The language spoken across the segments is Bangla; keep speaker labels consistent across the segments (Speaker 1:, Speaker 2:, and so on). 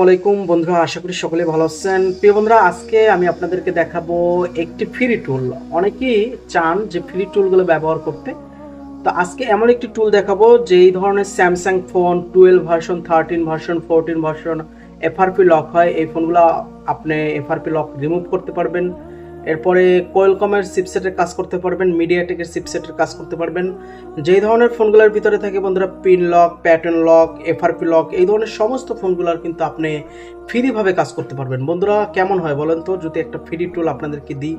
Speaker 1: আসসালামাইকুম বন্ধুরা, আশা করি সকলে ভালো আছেন। প্রিয় বন্ধুরা, আজকে আমি আপনাদেরকে দেখাবো একটি ফ্রি টুল অনেকেই চান যে ফ্রি টুলগুলো ব্যবহার করতে। তো আজকে এমন একটি টুল দেখাবো যে এই ধরনের Samsung phone twelve version thirteen version fourteen version FRP lock হয়। এই ফোনগুলো আপনি এফআরপি লক রিমুভ করতে পারবেন। এরপরে কোয়েলকমের চিপসেটের কাজ করতে পারবেন মিডিয়াটেকের চিপসেটের কাজ করতে পারবেন। যেই ধরনের ফোনগুলোর ভিতরে থাকে বন্ধুরা pin lock pattern lock FRP lock এই ধরনের সমস্ত ফোনগুলোর কিন্তু আপনি ফ্রিভাবে কাজ করতে পারবেন। বন্ধুরা, কেমন হয় বলেন তো? যদি একটা ফ্রি টুল আপনাদেরকে দিই।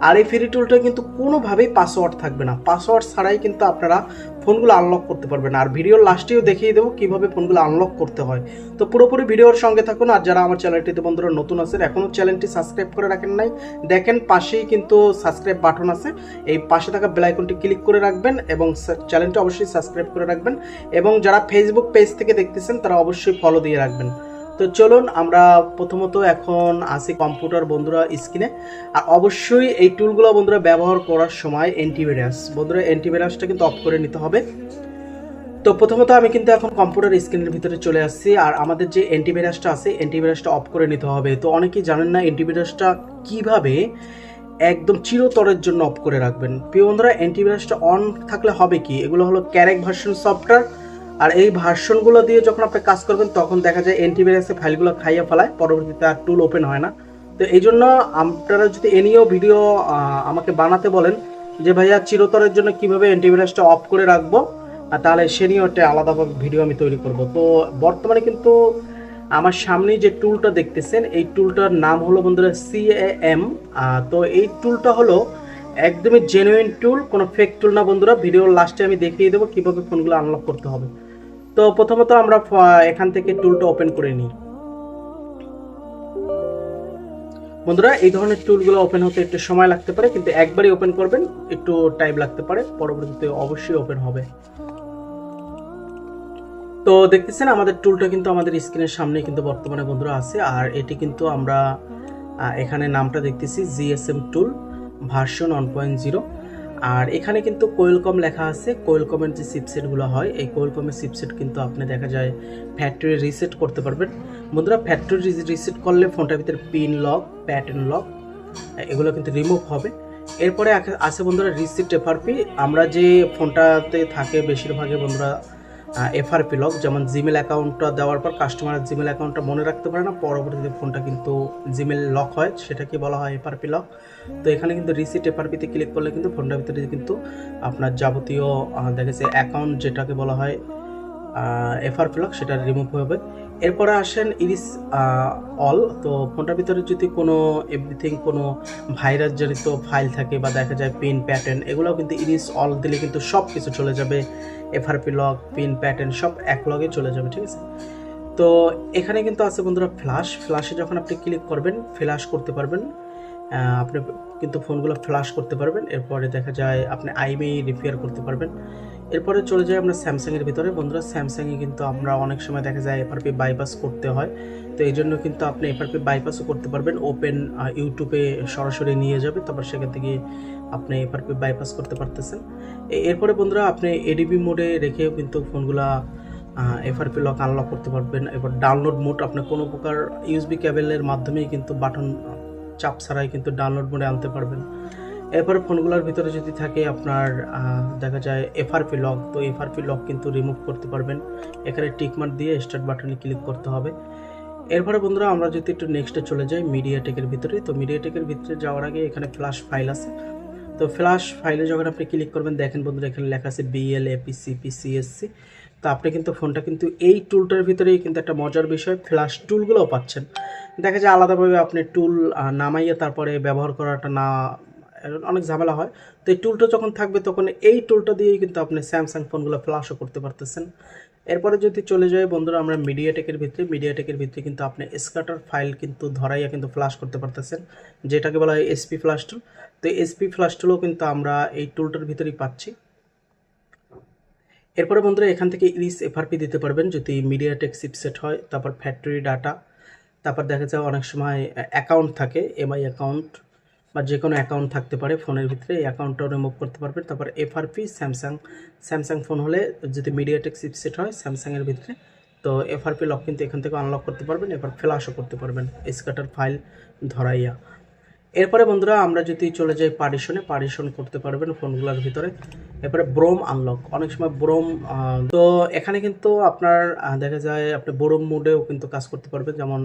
Speaker 1: আর এই ফ্রি টুলটা কিন্তু কোনোভাবেই পাসওয়ার্ড থাকবে না। পাসওয়ার্ড ছাড়াই কিন্তু আপনারা ফোনগুলো আনলক করতে পারবেন আর ভিডিওর লাস্টেও দেখিয়ে দেবো কীভাবে ফোনগুলো আনলক করতে হয়। তো পুরোপুরি ভিডিওর সঙ্গে থাকুন, আর যারা আমার চ্যানেলটিতে বন্ধুরা নতুন আছেন, এখনও চ্যানেলটি সাবস্ক্রাইব করে রাখেন নাই, দেখেন পাশেই কিন্তু সাবস্ক্রাইব বাটন আছে। এই পাশে থাকা বেলাইকনটি ক্লিক করে রাখবেন এবং চ্যানেলটি অবশ্যই সাবস্ক্রাইব করে রাখবেন এবং যারা ফেসবুক পেজ থেকে দেখতেছেন, তারা অবশ্যই ফলো দিয়ে রাখবেন। তো চলুন আমরা প্রথমত এখন আসি কম্পিউটার বন্ধুরা স্ক্রিনে। আর অবশ্যই এই টুলগুলো বন্ধুরা ব্যবহার করার সময় অ্যান্টিভাইরাস বন্ধুরা অ্যান্টিভাইরাসটা কিন্তু অফ করে নিতে হবে। তো প্রথমত আমি কিন্তু এখন কম্পিউটার স্ক্রিনের ভিতরে চলে আসছি। আর আমাদের যে অ্যান্টিভাইরাসটা আছে অ্যান্টিভাইরাসটা অফ করে নিতে হবে। তো অনেকেই জানেন না অ্যান্টিভাইরাসটা কীভাবে একদম চিরতরের জন্য অফ করে রাখবেন। প্রিয় বন্ধুরা অ্যান্টিভাইরাসটা অন থাকলে হবে কি? এগুলো হলো ক্যারেক ভার্সন সফটওয়্যার আর এই ভার্সনগুলো দিয়ে যখন আপনি কাজ করবেন, তখন দেখা যায় অ্যান্টিভাইরাসের ফাইলগুলো খাইয়ে ফেলায়, পরবর্তীতে আর টুল ওপেন হয় না। তো এই জন্য আপনারা যদি এ নিয়েও ভিডিও আমাকে বানাতে বলেন যে, ভাইয়া, চিরতরের জন্য কীভাবে অ্যান্টিভাইরাসটা অফ করে রাখব? তাহলে সে নিয়েও একটা আলাদাভাবে ভিডিও আমি তৈরি করব। তো বর্তমানে কিন্তু আমার সামনে যে টুলটা দেখতেছেন, এই টুলটার নাম হলো বন্ধুরা সিএএম তো এই টুলটা হলো একদমই জেনুইন টুল কোনো ফেক টুল না বন্ধুরা। ভিডিওর লাস্টে আমি দেখিয়ে দেবো কীভাবে ফোনগুলো আনলক করতে হবে। তো প্রথমত আমরা এখান থেকে টুলটা ওপেন করে নিই। বন্ধুরা, এই ধরনের টুলগুলো ওপেন হতে একটু সময় লাগতে পারে, কিন্তু একবারই ওপেন করবেন, একটু টাইম লাগতে পারে, পরবর্তীতে অবশ্যই ওপেন হবে। তো দেখতেছেন, আমাদের টুলটা কিন্তু আমাদের স্ক্রিনের সামনে কিন্তু বর্তমানে বন্ধুরা আছে, আর এটি কিন্তু আমরা এখানে নামটা দেখতেছি GSM tool version one point zero আর এখানে কিন্তু কোয়েলকম লেখা আছে। কোয়েলকমের যে চিপসেটগুলো হয়, এই কোয়েলকমের চিপসেট কিন্তু আপনি দেখা যায় ফ্যাক্টরি রিসেট করতে পারবেন। বন্ধুরা ফ্যাক্টরি রিসেট করলে ফোনটার ভিতরে পিন লক প্যাটার্ন লক এগুলো কিন্তু রিমুভ হবে। এরপরে আছে বন্ধুরা রিসিপ্ট এফআরপি আমরা যে ফোনটাতে থাকে, বেশিরভাগে বন্ধুরা এফআরপি লক যেমন জিমেল অ্যাকাউন্টটা দেওয়ার পর কাস্টমারের জিমেল অ্যাকাউন্টটা মনে রাখতে পারে না, পরবর্তীতে ফোনটা কিন্তু জিমেল লক হয়, সেটাকে বলা হয় এফআরপি লক তো এখানে কিন্তু রিসিট এফআরপিতে ক্লিক করলে কিন্তু ফোনটার ভিতরে কিন্তু আপনার যাবতীয় দেখেছে অ্যাকাউন্ট যেটাকে বলা হয় এফআরপি লক সেটা রিমুভ হবে এরপরে আসেন ইরিস অল। তো ফোনটার ভিতরে যদি কোনো এভরিথিং কোনো ভাইরাস জনিত ফাইল থাকে বা দেখা যায় পিন প্যাটার্ন এগুলোও কিন্তু ইরিস, অল দিলে কিন্তু সব কিছু চলে যাবে। এফআরপি লগ পিন প্যাটার্ন সব এক লগে চলে যাবে, ঠিক আছে? তো এখানে কিন্তু আছে বন্ধুরা ফ্ল্যাশ ফ্ল্যাশে যখন আপনি ক্লিক করবেন ফ্ল্যাশ করতে পারবেন। আপনি কিন্তু ফোনগুলো ফ্ল্যাশ করতে পারবেন। এরপরে দেখা যায় আপনি আইমেই রিপেয়ার করতে পারবেন। এরপরে চলে যাই আমরা স্যামসাংয়ের ভিতরে। বন্ধুরা স্যামসাংয়ে কিন্তু আমরা অনেক সময় দেখা যায় এফআরপি বাইপাস করতে হয়। তো এই জন্য কিন্তু আপনি এফআরপি বাইপাসও করতে পারবেন। ওপেন ইউটিউবে সরাসরি নিয়ে যাবে। তারপর সেখান থেকে আপনি এফআরপি বাইপাস করতে পারতেছেন। এরপরে বন্ধুরা, আপনি এডিবি মোডে রেখেও কিন্তু ফোনগুলা এফআরপি লক আনলক করতে পারবেন। এবার ডাউনলোড মোড আপনি কোনো প্রকার ইউএসবি কেবলের মাধ্যমেই কিন্তু বাটন চাপ ছাড়াই কিন্তু ডাউনলোড মোডে আনতে পারবেন। এরপরে ফোনগুলোর ভিতরে যদি থাকে আপনার দেখা যায় এফআরপি লক তো এফআরপি লক কিন্তু রিমুভ করতে পারবেন। এখানে টিকমার্ক দিয়ে স্টার্ট বাটনে ক্লিক করতে হবে। এরপরে বন্ধুরা আমরা যদি একটু নেক্সটে চলে যাই মিডিয়াটেকের ভিতরে। তো মিডিয়াটেকের ভিতরে যাওয়ার আগে এখানে ফ্ল্যাশ ফাইল আছে। তো ফ্ল্যাশ ফাইলে যখন আপনি ক্লিক করবেন, দেখেন বন্ধুরা এখানে লেখা আছে বিএল এপি সিপি সিএসসি তো আপনি কিন্তু ফোনটা কিন্তু এই টুলটার ভিতরেই কিন্তু একটা মজার বিষয় ফ্ল্যাশ টুলগুলোও পাচ্ছেন। দেখা যায় আলাদাভাবে আপনি টুল নামাইয়ে তারপরে ব্যবহার করাটা না অনেক ঝামেলা হয়। তো এই টুলটা যখন থাকবে তখন এই টুলটা দিয়েই কিন্তু আপনি স্যামসাং ফোনগুলো ফ্ল্যাশও করতে পারতেছেন। এরপরে যদি চলে যায় বন্ধুরা, আমরা মিডিয়াটেকের ভিতরে মিডিয়াটেকের ভিতরে কিন্তু আপনি স্কাটার ফাইল কিন্তু ধরাইয়া কিন্তু ফ্ল্যাশ করতে পারতেছেন, যেটাকে বলা হয় এসপি ফ্ল্যাশ টুল তো এসপি ফ্ল্যাশ টুলও কিন্তু আমরা এই টুলটার ভিতরেই পাচ্ছি। এরপরে বন্ধুরা, এখান থেকে ইরিস এফআরপি দিতে পারবেন, যদি মিডিয়াটেক চিপসেট হয়, তারপর ফ্যাক্টরি ডাটা তারপর দেখা যায় অনেক সময় অ্যাকাউন্ট থাকে এমআই অ্যাকাউন্ট বা যে কোনো অ্যাকাউন্ট থাকতে পারে ফোনের ভিতরে, এই অ্যাকাউন্টটাও রিমুভ করতে পারবেন তারপর এফআরপি স্যামসাং স্যামসাং ফোন হলে যদি মিডিয়াটেক চিপসেট হয় স্যামসাংয়ের ভিতরে, তো এফআরপি লক কিন্তু এখান থেকে আনলক করতে পারবেন এবার ফ্ল্যাশও করতে পারবেন স্ক্যাটার ফাইল ধরাইয়া। এরপরে বন্ধুরা আমরা যদি চলে যাই পার্টিশনে পার্টিশন করতে পারবেন ফোনগুলোর ভিতরে। এরপরে ব্রোম আনলক অনেক সময় ব্রোম তো এখানে কিন্তু আপনার দেখা যায় আপনি ব্রোম মোডেও কিন্তু কাজ করতে পারবেন। যেমন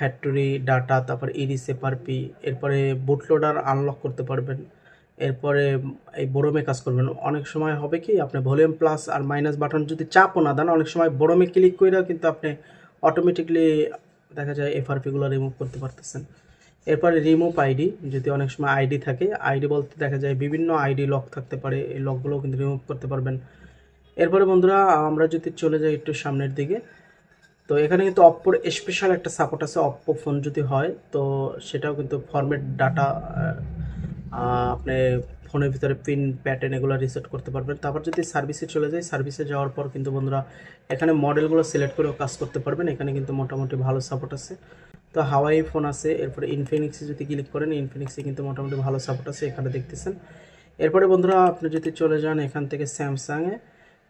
Speaker 1: ফ্যাক্টরি ডাটা তারপর ইরিস এফআরপি, এরপরে বুটলোডার আনলক করতে পারবেন, এরপরে এই বোরমে কাজ করবেন। অনেক সময় হবে কি, আপনি ভলিউম প্লাস আর মাইনাস বাটন যদি চাপও না দেন, অনেক সময় বোরমে ক্লিক করেও কিন্তু আপনি অটোমেটিকলি দেখা যায় এফআরপিগুলো রিমুভ করতে পারতেছেন। এরপরে রিমুভ আইডি যদি অনেক সময় আইডি থাকে আইডি বলতে দেখা যায় বিভিন্ন আইডি লক থাকতে পারে, এই লকগুলোও কিন্তু রিমুভ করতে পারবেন। এরপরে বন্ধুরা, আমরা যদি চলে যাই একটু সামনের দিকে তো এখানে কিন্তু অপ্পোর স্পেশাল একটা সাপোর্ট আছে অপ্পো ফোন যদি হয়, তো সেটাও কিন্তু ফরম্যাট ডাটা আপনি ফোনের ভিতরে পিন প্যাটার্ন এগুলো রিসেট করতে পারবেন। তারপর যদি সার্ভিসে চলে যায় সার্ভিসে যাওয়ার পর কিন্তু বন্ধুরা, এখানে মডেলগুলো সিলেক্ট করেও কাজ করতে পারবেন। এখানে কিন্তু মোটামুটি ভালো সাপোর্ট আছে। তো হাওয়াই ফোন আছে, এরপরে ইনফিনিক্সে যদি ক্লিক করেন ইনফিনিক্সে কিন্তু মোটামুটি ভালো সাপোর্ট আছে, এখানে দেখতেছেন। এরপরে বন্ধুরা, আপনি যদি চলে যান এখান থেকে স্যামসাংয়ে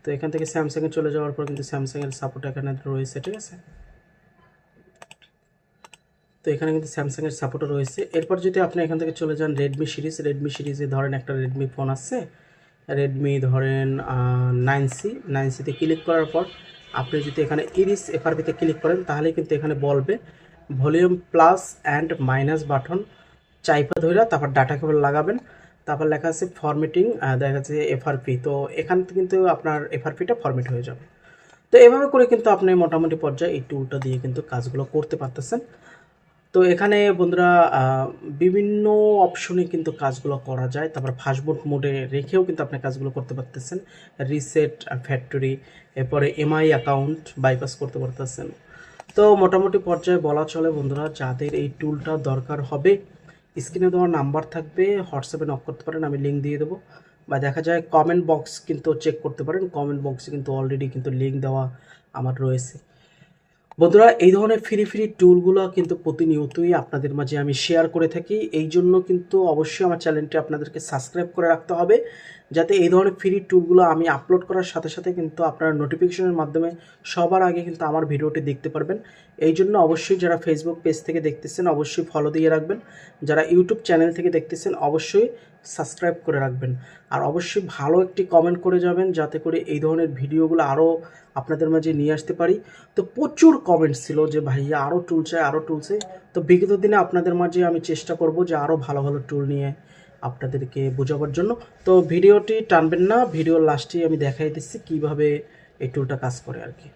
Speaker 1: তো এখান থেকে স্যামসাংয়ে চলে যাওয়ার পর কিন্তু স্যামসাংয়ের সাপোর্ট এখানে রয়েছে, ঠিক আছে? তো এখানে কিন্তু স্যামসাংয়ের সাপোর্টও রয়েছে। এরপর যদি আপনি এখান থেকে চলে যান রেডমি সিরিজ রেডমি সিরিজে ধরেন একটা রেডমি ফোন আছে। রেডমি ধরেন নাইন সি নাইন সিতে ক্লিক করার পর আপনি যদি এখানে ইরিস এফআরপিতে ক্লিক করেন তাহলে কিন্তু এখানে বলবে volume plus and minus button চাইপা ধরে তারপর ডাটা কেবল লাগাবেন। তারপর লেখা আছে ফরম্যাটিং দেখা যাচ্ছে এফআরপি তো এখান কিন্তু আপনার এফআরপিটা ফরম্যাট হয়ে যাবে। তো এভাবে করে কিন্তু আপনি মোটামুটি পর্যায়ে এই টুলটা দিয়ে কিন্তু কাজগুলো করতে পারতেছেন। তো এখানে বন্ধুরা বিভিন্ন অপশনে কিন্তু কাজগুলো করা যায়। তারপর ফাস্টবোর্ড মোডে রেখেও কিন্তু আপনি কাজগুলো করতে পারতেছেন। রিসেট ফ্যাক্টরি এরপরে এমআই অ্যাকাউন্ট বাইপাস করতে পারতেছেন। তো মোটামুটি পর্যায়ে বলা চলে বন্ধুরা, যাদের এই টুলটা দরকার হবে স্ক্রিনে দেওয়ার নাম্বার থাকবে, হোয়াটসঅ্যাপে নক করতে পারেন, আমি লিঙ্ক দিয়ে দেবো। বা দেখা যায় কমেন্ট বক্স কিন্তু চেক করতে পারেন কমেন্ট বক্সে কিন্তু অলরেডি কিন্তু লিঙ্ক দেওয়া আমার রয়েছে। বন্ধুরা, এই ধরনের ফ্রি ফ্রি টুলগুলো কিন্তু প্রতিনিয়তই আপনাদের মাঝে আমি শেয়ার করে থাকি। এই জন্য কিন্তু অবশ্যই আমার চ্যানেলটি আপনাদেরকে সাবস্ক্রাইব করে রাখতে হবে, যাতে এই ধরনের ফ্রি টুলগুলো আমি আপলোড করার সাথে সাথে কিন্তু আপনারা নোটিফিকেশনের মাধ্যমে সবার আগে কিন্তু আমার ভিডিওটি দেখতে পারবেন। এই জন্য অবশ্যই যারা ফেসবুক পেজ থেকে দেখতেছেন, অবশ্যই ফলো দিয়ে রাখবেন। যারা ইউটিউব চ্যানেল থেকে দেখতেছেন, অবশ্যই সাবস্ক্রাইব করে রাখবেন। আর অবশ্যই ভালো একটি কমেন্ট করে যাবেন, যাতে করে এই ধরনের ভিডিওগুলো আরও আপনাদের মাঝে নিয়ে আসতে পারি। তো প্রচুর কমেন্ট ছিল যে, ভাইয়া আরও টুল চাই আরও টুল চাই তো বিগত দিনে আপনাদের মাঝে আমি চেষ্টা করব যে আরও ভালো ভালো টুল নিয়ে আপনাদেরকে বোঝাবার জন্য। তো ভিডিওটি টানবেন না, ভিডিওর লাস্টে আমি দেখাই দিচ্ছি কীভাবে এই টুলটা কাজ করে আর কি।